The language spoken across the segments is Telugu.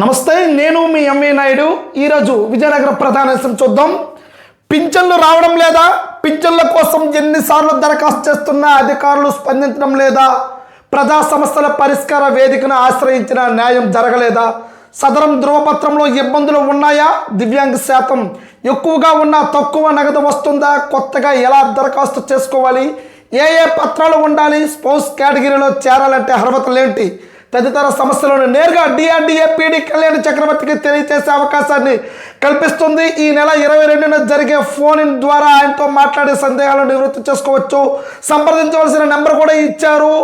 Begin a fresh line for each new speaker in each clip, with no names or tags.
నమస్తే నేను మీ ఎంఏ నాయుడు. ఈరోజు విజయనగరం ప్రధాన చూద్దాం. పింఛన్లు రావడం లేదా? పింఛన్ల కోసం ఎన్నిసార్లు దరఖాస్తు చేస్తున్నా అధికారులు స్పందించడం లేదా? ప్రజా సమస్యల పరిష్కార వేదికను ఆశ్రయించిన న్యాయం జరగలేదా? సదరం ధృవపత్రంలో ఇబ్బందులు ఉన్నాయా? దివ్యాంగ శాతం ఎక్కువగా ఉన్న తక్కువ నగదు వస్తుందా? కొత్తగా ఎలా దరఖాస్తు చేసుకోవాలి? ఏ ఏ పత్రాలు ఉండాలి? స్పౌస్ కేటగిరీలో చేరాలంటే అర్హతలు ఏంటి? తదితర సమస్యలను నేరుగా డిఆర్డిఏ పీడి కళ్యాణ్ చక్రవర్తికి తెలియజేసే అవకాశాన్ని కల్పిస్తుంది. ఈ నెల ఇరవై రెండున జరిగే ఫోన్ ఇన్ ద్వారా ఆయనతో మాట్లాడే సందేహాలను నివృత్తి చేసుకోవచ్చు. సంప్రదించవలసిన నెంబర్ కూడా ఇచ్చారు.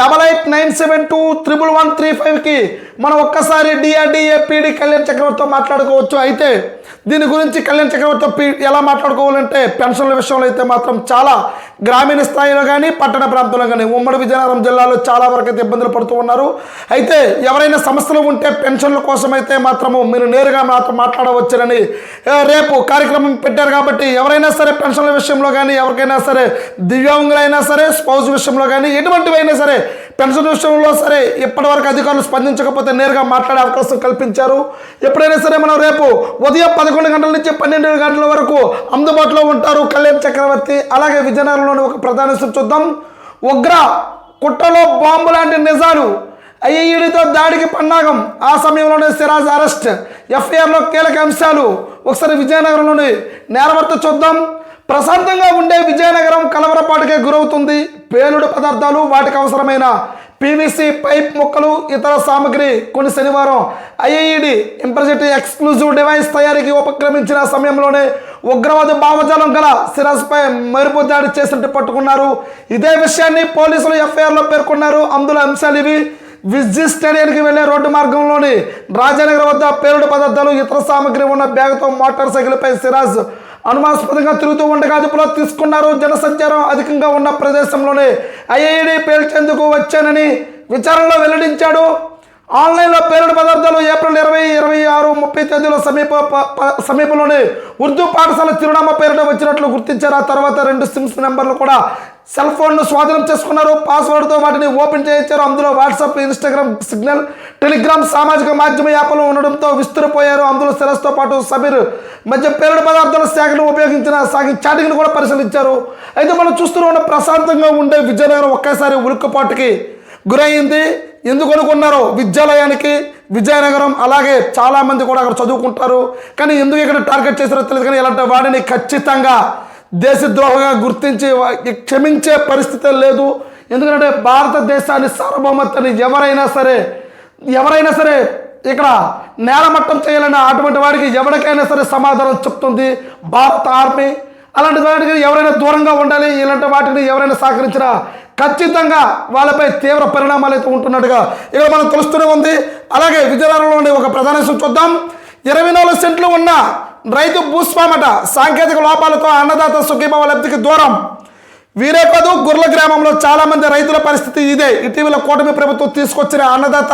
Double eight nine seven two triple one three ఫైవ్కి మనం ఒక్కసారి డిఆర్డిఏ పీడీ కళ్యాణ్ చక్రవర్తితో మాట్లాడుకోవచ్చు. అయితే దీని గురించి కళ్యాణ్ చక్రవర్తి పీ- ఎలా మాట్లాడుకోవాలంటే పెన్షన్ల విషయంలో అయితే మాత్రం చాలా గ్రామీణ స్థాయిలో కానీ పట్టణ ప్రాంతంలో కానీ ఉమ్మడి విజయనగరం జిల్లాలో చాలా వరకు అయితే ఇబ్బందులు పడుతూ ఉన్నారు. అయితే ఎవరైనా సమస్యలు ఉంటే పెన్షన్ల కోసం అయితే మాత్రము మీరు నేరుగా మాత్రం మాట్లాడవచ్చునని రేపు కార్యక్రమం పెట్టారు కాబట్టి ఎవరైనా సరే పెన్షన్ల విషయంలో కానీ ఎవరికైనా సరే దివ్యాంగులైనా సరే స్పౌజ్ విషయంలో కానీ ఎటువంటివైనా సరే పెన్షన్ విషయంలో సరే ఇప్పటివరకు అధికారులు స్పందించకపోతే నేరుగా మాట్లాడే అవకాశం కల్పించారు. ఎప్పుడైనా సరే మనం రేపు ఉదయం పదకొండు గంటల నుంచి పన్నెండు గంటల వరకు అందుబాటులో ఉంటారు కళ్యాణ్ చక్రవర్తి. అలాగే విజయనగరంలోని ఒక ప్రధాన చూద్దాం. ఉగ్ర కుట్రలో బాంబు లాంటి నిజాలు ఐఈడితో దాడికి పన్నాగం. ఆ సమయంలోనే సిరాజ్ అరెస్ట్. ఎఫ్ఐఆర్లో కీలక అంశాలు. ఒకసారి విజయనగరంలోని నేరవర్త చూద్దాం. ప్రశాంతంగా ఉండే విజయనగరం కలవరపాటుకే గురవుతుంది. పేలుడు పదార్థాలు వాటికి అవసరమైన పీవీసీ పైప్ ముక్కలు ఇతర సామాగ్రి కొన్ని శనివారం ఐఐఈడి ఇంప్రజెట్ ఎక్స్క్లూజివ్ డివైస్ తయారీకి ఉపక్రమించిన సమయంలోనే ఉగ్రవాద భావజాలం గల సిరాజ్పై మెరుపు దాడి చేసినట్టు పట్టుకున్నారు. ఇదే విషయాన్ని పోలీసులు ఎఫ్ఐఆర్లో పేర్కొన్నారు. అందులో అంశాలు ఇవి. విజ్జి స్టేడియానికి వెళ్ళే రోడ్డు మార్గంలోని రాజానగర్ వద్ద పేలుడు పదార్థాలు ఇతర సామగ్రి ఉన్న బ్యాగ్తో మోటార్ సైకిల్పై సిరాజ్ అనుమానాస్పదంగా తిరుగుతూ ఉండగా అదుపులో తీసుకున్నారు జనసంచారం అధికంగా ఉన్న ప్రదేశంలోనే. ఐఐడి పేల్చేందుకు వచ్చానని విచారణలో వెల్లడించాడు. ఆన్లైన్లో పేలుడు పదార్థాలు ఏప్రిల్ ఇరవై ఇరవై ఆరు ముప్పై తేదీలో సమీప సమీపంలోనే సమీపంలోని ఉర్దూ పాఠశాల చిరునామా పేరున వచ్చినట్లు గుర్తించారు. ఆ తర్వాత రెండు సిమ్స్ నెంబర్లు కూడా సెల్ ఫోన్ను స్వాధీనం చేసుకున్నారు. పాస్వర్డ్తో వాటిని ఓపెన్ చేయించారు. అందులో వాట్సాప్ ఇన్స్టాగ్రామ్ సిగ్నల్ టెలిగ్రామ్ సామాజిక మాధ్యమ యాప్లు ఉండడంతో విస్తురిపోయారు. అందులో శిరస్తో పాటు సమీర్ మధ్య పేరుడు పదార్థాల శాఖను ఉపయోగించిన సాగి చాటింగ్ను కూడా పరిశీలించారు. అయితే మనం చూస్తూనే ఉన్న ప్రశాంతంగా ఉండే విజయనగరం ఒకేసారి ఉలిక్కపాటుకి గురయ్యింది ఎందుకు అనుకున్నారో విద్యాలయానికి విజయనగరం అలాగే చాలామంది కూడా అక్కడ చదువుకుంటారు. కానీ ఎందుకు ఇక్కడ టార్గెట్ చేశారో తెలియదు కానీ ఇలాంటి వాడిని ఖచ్చితంగా దేశద్రోహంగా గుర్తించి క్షమించే పరిస్థితి లేదు. ఎందుకంటే భారతదేశాన్ని సార్వభౌమత్వాన్ని ఎవరైనా సరే ఎవరైనా సరే ఇక్కడ నేలమట్టం చేయాలని అటువంటి వాడికి ఎవరికైనా సరే సమాధానం చెప్తుంది భారత ఆర్మీ. అలాంటి వాటికి ఎవరైనా దూరంగా ఉండాలి ఇలాంటి వాటిని ఎవరైనా సహకరించినా ఖచ్చితంగా వాళ్ళపై తీవ్ర పరిణామాలు అయితే ఉంటున్నట్టుగా ఇక్కడ మనం తెలుస్తూనే ఉంది. అలాగే విజయనగరంలోని ఒక ప్రధాన చూద్దాం. ఇరవై నాలుగు సెంట్లు ఉన్న రైతు భూస్వామట సాంకేతిక లోపాలతో అన్నదాత సుఖీభవ లబ్ధికి దూరం. వీరేకాదు గుర్ల గ్రామంలో చాలామంది రైతుల పరిస్థితి ఇదే. ఇటీవల కూటమి ప్రభుత్వం తీసుకొచ్చిన అన్నదాత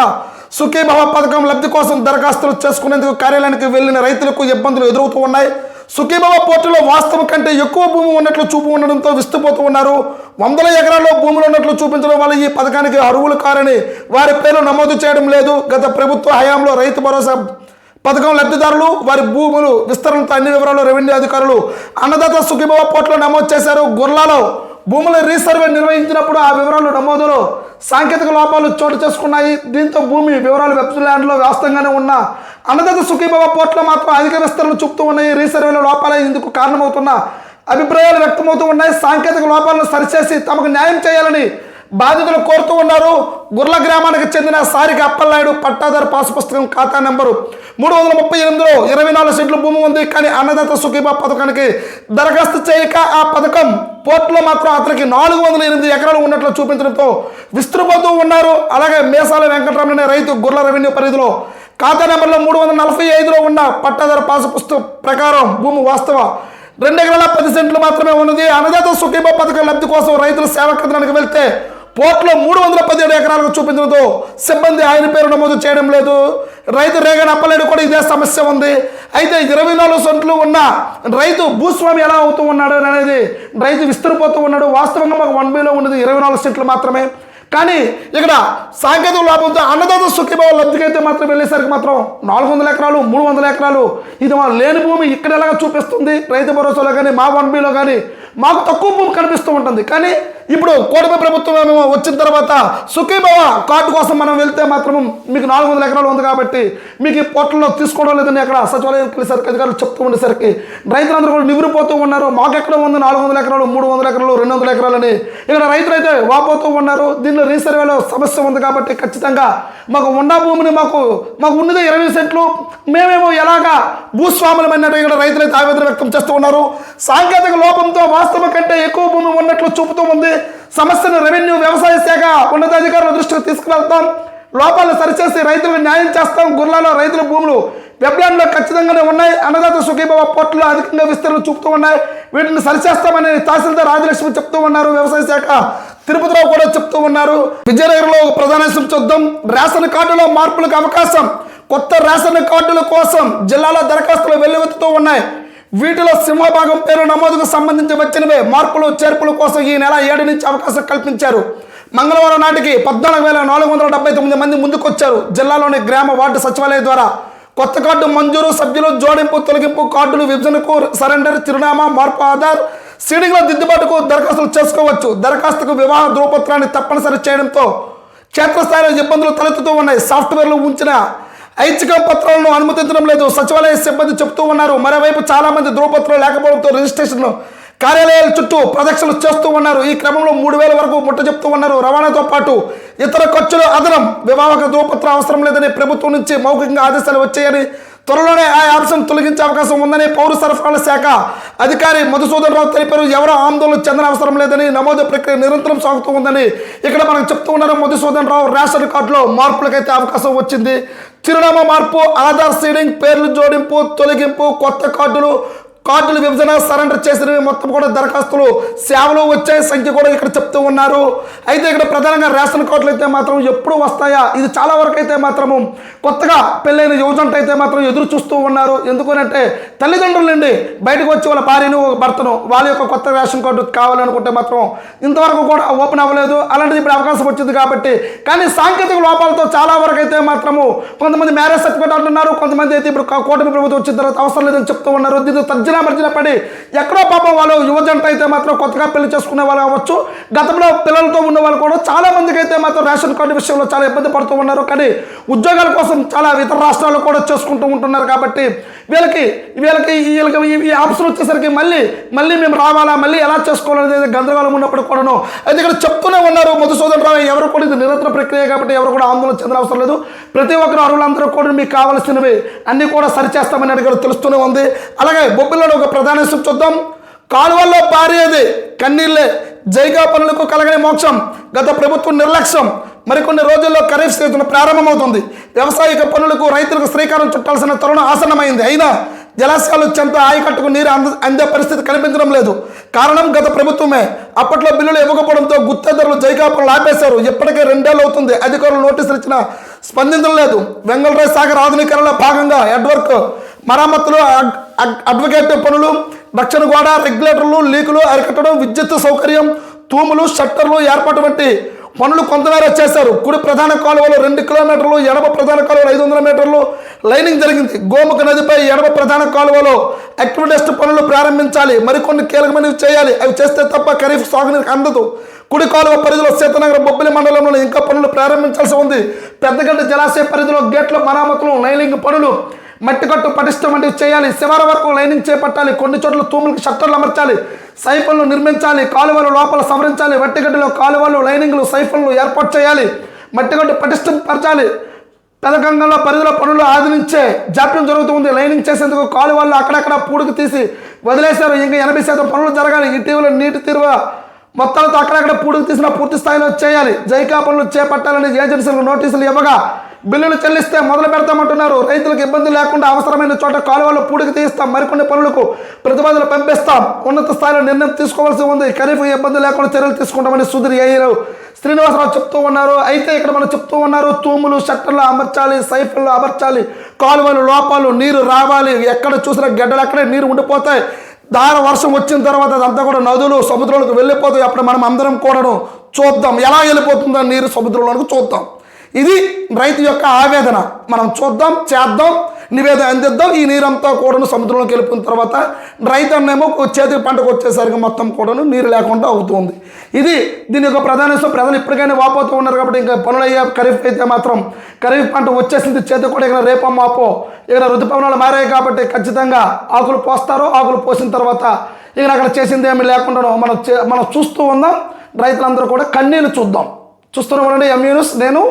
సుఖీభవ పథకం లబ్ధి కోసం దరఖాస్తులు చేసుకునేందుకు కార్యాలయానికి వెళ్ళిన రైతులకు ఇబ్బందులు ఎదురవుతూ ఉన్నాయి. సుఖీభవ పోర్టులో వాస్తవం కంటే ఎక్కువ భూమి ఉన్నట్లు చూపు ఉండడంతో విస్తుపోతూ ఉన్నారు. వందల ఎకరాల్లో భూములు ఉన్నట్లు చూపించడం వల్ల ఈ పథకానికి అర్హులు కారని వారి పేరు నమోదు చేయడం లేదు. గత ప్రభుత్వ హయాంలో రైతు భరోసా పథకం లబ్ధిదారులు వారి భూములు విస్తరణతో అన్ని వివరాలు రెవెన్యూ అధికారులు అన్నదాత సుఖీభవ పోర్టులో నమోదు చేశారు. గుర్లాలో భూముల రీసర్వే నిర్వహించినప్పుడు ఆ వివరాలు నమోదులో సాంకేతిక లోపాలు చోటు చేసుకున్నాయి. దీంతో భూమి వివరాలు వెబ్ ల్యాండ్లో ఉన్న అన్నదాత సుఖీభవ పోర్టులో మాత్రం అధిక విస్తరణ చూపుతూ ఉన్నాయి. రీసర్వేలో లోపాలే ఇందుకు కారణమవుతున్న అభిప్రాయాలు వ్యక్తమవుతూ ఉన్నాయి. సాంకేతిక లోపాలను సరిచేసి తమకు న్యాయం చేయాలని బాధితులు కోరుతూ ఉన్నారు. గుర్ల గ్రామానికి చెందిన సారిక అప్పలనాయుడు పట్టాదారు పాసు పుస్తకం ఖాతా నెంబరు మూడు వందల ముప్పై ఎనిమిదిలో ఇరవై నాలుగు సెంట్లు భూమి ఉంది కానీ అన్నదాత సుఖీబా పథకానికి దరఖాస్తు చేయక ఆ పథకం పోర్టులో మాత్రం అతనికి నాలుగు వందల ఎనిమిది ఎకరాలు ఉన్నట్లు చూపించడంతో విస్తృపోతూ ఉన్నారు. అలాగే మేసాల వెంకటరమణ రైతు గుర్ల రెవెన్యూ పరిధిలో ఖాతా నెంబర్లో మూడు వందల నలభై ఐదులో ఉన్న పట్టాదారు పాసు పుస్తకం ప్రకారం భూమి వాస్తవ రెండు ఎకరాల పది సెంట్లు మాత్రమే ఉన్నది. అన్నదాత సుఖీబా పథకం లబ్ధి కోసం రైతుల సేవా కేంద్రానికి వెళ్తే పోర్టులో మూడు వందల పదిహేడు ఎకరాలకు చూపించడంతో సిబ్బంది ఆయన పేరు నమోదు చేయడం లేదు. రైతు రేగన్ అప్పలేడు కూడా ఇదే సమస్య ఉంది. అయితే ఇరవై నాలుగు సెంట్లు ఉన్న రైతు భూస్వామి ఎలా అవుతూ ఉన్నాడు అనేది రైతు విస్తరిపోతూ ఉన్నాడు. వాస్తవంగా మాకు వన్ బీలో ఉన్నది ఇరవై నాలుగు సెంట్లు మాత్రమే. కానీ ఇక్కడ సాంకేతిక లాభంతో అన్నదాత సుఖీభావ లబ్ధికైతే మాత్రం వెళ్ళేసరికి మాత్రం నాలుగు వందల ఎకరాలు మూడు వందల ఎకరాలు ఇది మా లేని భూమి ఇక్కడ ఎలాగ చూపిస్తుంది? రైతు భరోసాలో కానీ మా వన్ బిలో కానీ మాకు తక్కువ భూమి కనిపిస్తూ ఉంటుంది. కానీ ఇప్పుడు కూటమి ప్రభుత్వం మేము వచ్చిన తర్వాత సుఖీభవ కార్డు కోసం మనం వెళ్తే మాత్రం మీకు నాలుగు వందల ఎకరాలు ఉంది కాబట్టి మీకు ఈ పొట్టలో తీసుకోవడం లేదని అక్కడ సచివాలయానికి వెళ్ళేసరికి అధికారులు చెప్తూ ఉండేసరికి రైతులందరూ కూడా నివిరిపోతూ ఉన్నారు మాకు ఎక్కడ ఉంది నాలుగు వందల ఎకరాలు మూడు వందల ఎకరాలు రెండు వందల ఎకరాలని. ఇక్కడ రైతులు అయితే వాపోతూ ఉన్నారు దీనిలో రీసర్వేలో సమస్య ఉంది కాబట్టి ఖచ్చితంగా మాకు ఉన్న భూమిని మాకు మాకు ఉన్నదే ఇరవై సెంట్లు. మేమేమో ఎలాగా భూస్వాములమైనట్టు ఇక్కడ రైతులు అయితే ఆవేదన వ్యక్తం చేస్తూ ఉన్నారు. సాంకేతిక లోపంతో వాస్తవం కంటే ఎక్కువ భూమి ఉన్నట్లు చూపుతూ ఉంది. సమస్యను రెవెన్యూ వ్యవసాయ శాఖ ఉన్నతాధికారుల దృష్టికి తీసుకువెళ్తాం. లోపాలను సరిచేసి రైతులకు న్యాయం చేస్తాం. గుర్లాలో రైతుల భూములు వెబ్లాండ్లో ఖచ్చితంగానే ఉన్నాయి. అన్నదాత సుఖీభావ పోర్టులు అధికంగా విస్తరణ చూపుతూ ఉన్నాయి. వీటిని సరిచేస్తామని తహసీల్దార్ రాజలక్ష్మి చెప్తూ ఉన్నారు. వ్యవసాయ శాఖ తిరుపతిలో కూడా చెప్తూ ఉన్నారు. విజయనగరంలో ప్రధాన చూద్దాం. రేషన్ కార్డులో మార్పులకు అవకాశం. కొత్త రేషన్ కార్డుల కోసం జిల్లాలో దరఖాస్తులు వెల్లువెత్తుతూ ఉన్నాయి. వీటిలో సింహభాగం పేరు నమోదుకు సంబంధించి వచ్చినవే. మార్పులు చేర్పుల కోసం ఈ నెల ఏడు నుంచి అవకాశం కల్పించారు. మంగళవారం నాటికి పద్నాలుగు వేల నాలుగు వందల డెబ్బై తొమ్మిది మంది ముందుకొచ్చారు. జిల్లాలోని గ్రామ వార్డు సచివాలయం ద్వారా కొత్త కార్డు మంజూరు సభ్యులు జోడింపు తొలగింపు కార్డులు విభజనకు సరెండర్ చిరునామా మార్పు ఆధార్ సీడింగ్ల దిద్దుబాటుకు దరఖాస్తులు చేసుకోవచ్చు. దరఖాస్తుకు వివాహ ధృవపత్రాన్ని తప్పనిసరి చేయడంతో క్షేత్రస్థాయిలో ఇబ్బందులు తలెత్తుతూ ఉన్నాయి. సాఫ్ట్వేర్లు ఉంచిన ఐచ్ఛిక పత్రాలను అనుమతించడం లేదు. సచివాలయ సిబ్బంది చెప్తూ ఉన్నారు. మరోవైపు చాలా మంది ధృవపత్రాలు లేకపోవడంతో రిజిస్ట్రేషన్ కార్యాలయాల చుట్టూ ప్రదక్షిణలు చేస్తూ ఉన్నారు. ఈ క్రమంలో మూడు వేల వరకు ముట్ట చెప్తూ ఉన్నారు. రవాణాతో పాటు ఇతర ఖర్చులు అదనం. వివాహక ధృవపత్రం అవసరం లేదని ప్రభుత్వం నుంచి మౌఖికంగా ఆదేశాలు వచ్చాయని త్వరలోనే ఆ ఆప్షన్ తొలగించే అవకాశం ఉందని పౌర సరఫరాల శాఖ అధికారి మధుసూదన్ రావు తెలిపారు. ఎవరో ఆందోళన చెందన అవసరం లేదని నమోదు ప్రక్రియ నిరంతరం సాగుతూ ఉందని ఇక్కడ మనకు చెప్తూ ఉన్నారు మధుసూదన్ రావు. రేషన్ కార్డులో మార్పులకైతే అవకాశం వచ్చింది. చిరునామా మార్పు ఆధార్ సీడింగ్ పేర్లు జోడింపు తొలగింపు కొత్త కార్డులు కార్డుల విభజన సరెండర్ చేసినవి మొత్తం కూడా దరఖాస్తులు సేవలు వచ్చే సంఖ్య కూడా ఇక్కడ చెప్తూ ఉన్నారు. అయితే ఇక్కడ ప్రధానంగా రేషన్ కార్డులు అయితే మాత్రం ఎప్పుడు వస్తాయా? ఇది చాలా వరకు అయితే మాత్రము కొత్తగా పెళ్ళైన యువజంట అయితే మాత్రం ఎదురు చూస్తూ ఉన్నారు. ఎందుకనంటే తల్లిదండ్రుల నుండి బయటకు వచ్చి వాళ్ళ భార్యను భర్తను వాళ్ళ యొక్క కొత్త రేషన్ కార్డు కావాలనుకుంటే మాత్రం ఇంతవరకు కూడా ఓపెన్ అవ్వలేదు. అలాంటిది ఇప్పుడు అవకాశం వచ్చింది కాబట్టి కానీ సాంకేతిక లోపాలతో చాలా వరకు అయితే మాత్రము కొంతమంది మ్యారేజ్ సర్టిఫికేట్ అంటున్నారు. కొంతమంది అయితే ఇప్పుడు కూటమి ప్రభుత్వం వచ్చిన తర్వాత అవసరం లేదని చెప్తూ ఉన్నారు. దీంతో తర్జన మర్జన పడి ఎక్కడో పాపం వాళ్ళు యువజంట అయితే మాత్రం కొత్తగా పెళ్ళి చేసుకునే వాళ్ళు అవ్వచ్చు గతంలో పిల్లలతో ఉన్న వాళ్ళు కూడా చాలా మందికి అయితే మాత్రం రేషన్ కార్డు విషయంలో చాలా ఇబ్బంది పడుతూ ఉన్నారు. కానీ ఉద్యోగాల కోసం చాలా ఇతర రాష్ట్రాలు కూడా చేసుకుంటూ ఉంటున్నారు కాబట్టి వీళ్ళకి వీళ్ళకి వీళ్ళకి ఈ- ఆప్షన్ వచ్చేసరికి మళ్ళీ మళ్ళీ మేము రావాలా మళ్ళీ ఎలా చేసుకోవాలనేది గందరగోళం ఉన్నప్పుడు కూడాను. అయితే ఇక్కడ చెప్తూనే ఉన్నారు మధుసూదన్ రావు ఎవరు కూడా ఇది నిరంతర ప్రక్రియ కాబట్టి ఎవరు కూడా ఆందోళన చెందిన అవసరం లేదు. ప్రతి ఒక్కరు అరువులందరూ కూడా మీకు కావాల్సినవి అన్నీ కూడా సరిచేస్తామని అడిగారు తెలుస్తూనే ఉంది. అలాగే బొబ్బిల్లో ఒక ప్రధాన చూద్దాం. కాలువల్లో పారేది కన్నీళ్ళే. జైగా పనులకు కలగని మోక్షం. గత ప్రభుత్వం నిర్లక్ష్యం. మరికొన్ని రోజుల్లో ఖరీఫ్ సీజన్ ప్రారంభమవుతుంది. వ్యవసాయక పనులకు రైతులకు శ్రీకారం చుట్టాల్సిన తరుణం ఆసన్నమైంది. అయినా జలాశయాలు చెంత ఆయకట్టుకు నీరు అంద అందే పరిస్థితి కనిపించడం లేదు. కారణం గత ప్రభుత్వమే. అప్పట్లో బిల్లులు ఇవ్వకపోవడంతో గుత్తేదారులు జైకాపులు ఆపేశారు. ఇప్పటికే రెండేళ్ళు అవుతుంది. అధికారులు నోటీసులు ఇచ్చినా స్పందించడం లేదు. వెంగళరాయ్ సాగర్ ఆధునీకరణలో భాగంగా ఎడ్వర్క్ మరమ్మతులు అడ్వకేట్ పనులు రక్షణ గోడ రెగ్యులేటర్లు లీకులు అరికట్టడం విద్యుత్ సౌకర్యం తూములు షట్టర్లు ఏర్పాటు వంటి పనులు కొంతమేర చేశారు. కుడి ప్రధాన కాలువలో రెండు కిలోమీటర్లు ఎడమ ప్రధాన కాలువలో ఐదు వందల మీటర్లు లైనింగ్ జరిగింది. గోముఖ నదిపై ఎడమ ప్రధాన కాలువలో యాక్టివిటెస్ట్ పనులు ప్రారంభించాలి. మరికొన్ని కీలకమైనవి చేయాలి. అవి చేస్తే తప్ప ఖరీఫ్ సాగునీరికి అందదు. కుడి కాలువ పరిధిలో సీతనగర బొబ్బిలి మండలంలో ఇంకా పనులు ప్రారంభించాల్సి ఉంది. పెద్దగడ్డ జలాశయ పరిధిలో గేట్ల మరామతులు లైనింగ్ పనులు మట్టికట్టు పటిష్టం వంటివి చేయాలి. శివార వరకు లైనింగ్ చేపట్టాలి కొన్ని చోట్ల తూములకు షట్టర్లు అమర్చాలి. సైఫల్ను నిర్మించాలి. కాలువలు లోపల సవరించాలి. మట్టిగడ్డలో కాలువలు లైనింగ్లు సైఫన్లు ఏర్పాటు చేయాలి. మట్టిగడ్డు పటిష్టం పరచాలి పెదగంగంలో పరిధిలో పనులు ఆదరించే జాప్యం జరుగుతుంది. లైనింగ్ చేసేందుకు కాలువలు అక్కడక్కడ పూడికి తీసి వదిలేశారు. ఇంకా ఎనభై శాతం పనులు జరగాలి. ఇటీవల నీటి తీరువ మొత్తాలతో అక్కడక్కడ పూడుకు తీసిన పూర్తి స్థాయిలో చేయాలి. జైకా పనులు చేపట్టాలని ఏజెన్సీలకు నోటీసులు ఇవ్వగా బిల్లులు చెల్లిస్తే మొదలు పెడతామంటున్నారు. రైతులకు ఇబ్బంది లేకుండా అవసరమైన చోట కాలువలు పూడికి తీస్తాం మరికొన్ని పనులకు ప్రతిపాదనలు పంపిస్తాం. ఉన్నత స్థాయిలో నిర్ణయం తీసుకోవాల్సి ఉంది. ఖరీఫ్ ఇబ్బంది లేకుండా చర్యలు తీసుకుంటామని సుధీర్ అయ్యారు శ్రీనివాసరావు చెప్తూ ఉన్నారు. అయితే ఇక్కడ మనం చెప్తూ ఉన్నారు తూములు షట్టర్లు అమర్చాలి సైఫులు అమర్చాలి కాలువలు లోపాలు నీరు రావాలి. ఎక్కడ చూసినా గడ్డలు అక్కడే నీరు ఉండిపోతాయి. దాని వర్షం వచ్చిన తర్వాత అదంతా కూడా నదులు సముద్రంలోకి వెళ్ళిపోతాయి. అప్పుడు మనం అందరం కూడాను చూద్దాం. ఎలా వెళ్ళిపోతుందో నీరు సముద్రంలోకి చూద్దాం. ఇది రైతు యొక్క ఆవేదన. మనం చూద్దాం చేద్దాం నివేదన అందిద్దాం. ఈ నీరంతా కూడాను సముద్రంలోకి వెళ్ళిపోయిన తర్వాత రైతు అన్నేమో చేతికి పంటకు వచ్చేసరికి మొత్తం కూడాను నీరు లేకుండా అవుతుంది. ఇది దీని యొక్క ప్రధాన ప్రధాన ప్రజలు ఇప్పటికైనా వాపోతూ ఉన్నారు కాబట్టి ఇంకా పనులు అయ్యే ఖరీఫ్ అయితే మాత్రం ఖరీఫ్ పంట వచ్చేసింది చేతి కూడా ఇక రేపో మాపో ఇక ఋతుపవనాలు మారాయి కాబట్టి ఖచ్చితంగా ఆకులు పోస్తారు. ఆకులు పోసిన తర్వాత ఇక అక్కడ చేసింది ఏమి లేకుండా మనం చే- మనం చూస్తూ ఉందాం రైతులందరూ కూడా కన్నీళ్ళు చూద్దాం. చూస్తూనే ఉండండి ఎంయూనిస్ నేను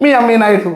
మీ ఎంఈ నాయుడు